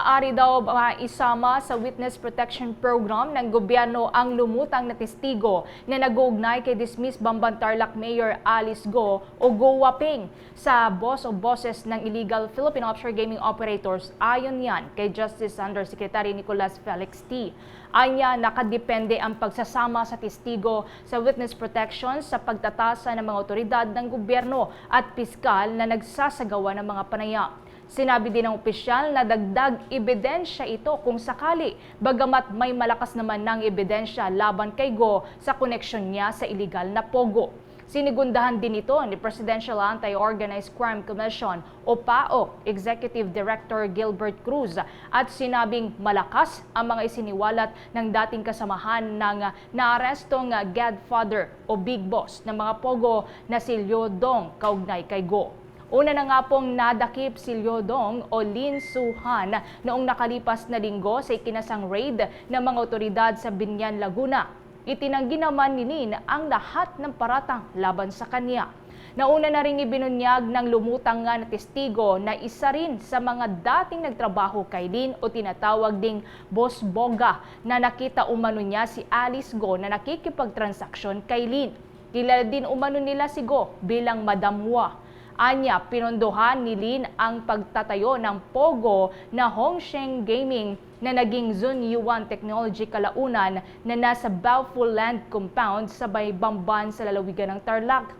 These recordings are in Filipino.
Ari daw maisama sa Witness Protection Program ng gobyerno ang lumutang na testigo na nag-uugnay kay dismiss Bamban Tarlac Mayor Alice Go o Go Waping sa boss o bosses ng illegal Philippine offshore gaming operators ayon yan kay Justice Undersecretary Nicolas Felix T. Anya, nakadepende ang pagsasama sa testigo sa witness protection sa pagtatasa ng mga otoridad ng gobyerno at piskal na nagsasagawa ng mga panayam. Sinabi din ng opisyal na dagdag ebidensya ito kung sakali, bagamat may malakas naman ng ebidensya laban kay Go sa koneksyon niya sa illegal na pogo. Sinigundahan din ito ni Presidential Anti-Organized Crime Commission o PAO Executive Director Gilbert Cruz at sinabing malakas ang mga isiniwalat ng dating kasamahan ng naarestong Godfather o Big Boss ng mga pogo na si Dong kaugnay kay Go. Una na nga pong nadakip si Liodong o Lin Suhan noong nakalipas na linggo sa ikinasang raid ng mga otoridad sa Binyan, Laguna. Itinanggi naman ni Lin ang lahat ng paratang laban sa kanya. Nauna na rin ibinunyag ng lumutang nga na testigo na isa rin sa mga dating nagtrabaho kay Lin o tinatawag ding Boss Boga na nakita umano niya si Alice Go na nakikipagtransaksyon kay Lin. Kilala din umano nila si Go bilang Madam Hua. Anya, pinondohan ni Lin ang pagtatayo ng Pogo na Hongsheng Gaming na naging Zun Yuan Technology kalaunan na nasa Baofu Land Compound sa Baybamban sa lalawigan ng Tarlac.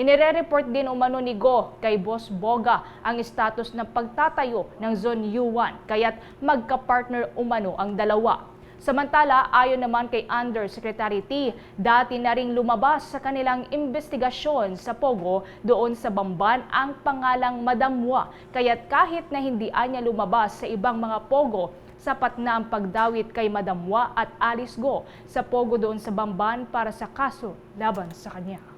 Inire-report din umano ni Go kay Boss Boga ang status ng pagtatayo ng Zone U1 kaya't magka-partner umano ang dalawa. Samantala, ayon naman kay Undersecretary T, dati na ring lumabas sa kanilang investigasyon sa Pogo doon sa Bamban ang pangalang Madam Hua. Kaya't kahit na hindi anya lumabas sa ibang mga Pogo, sapat na ang pagdawit kay Madam Hua at Alice Go sa Pogo doon sa Bamban para sa kaso laban sa kanya.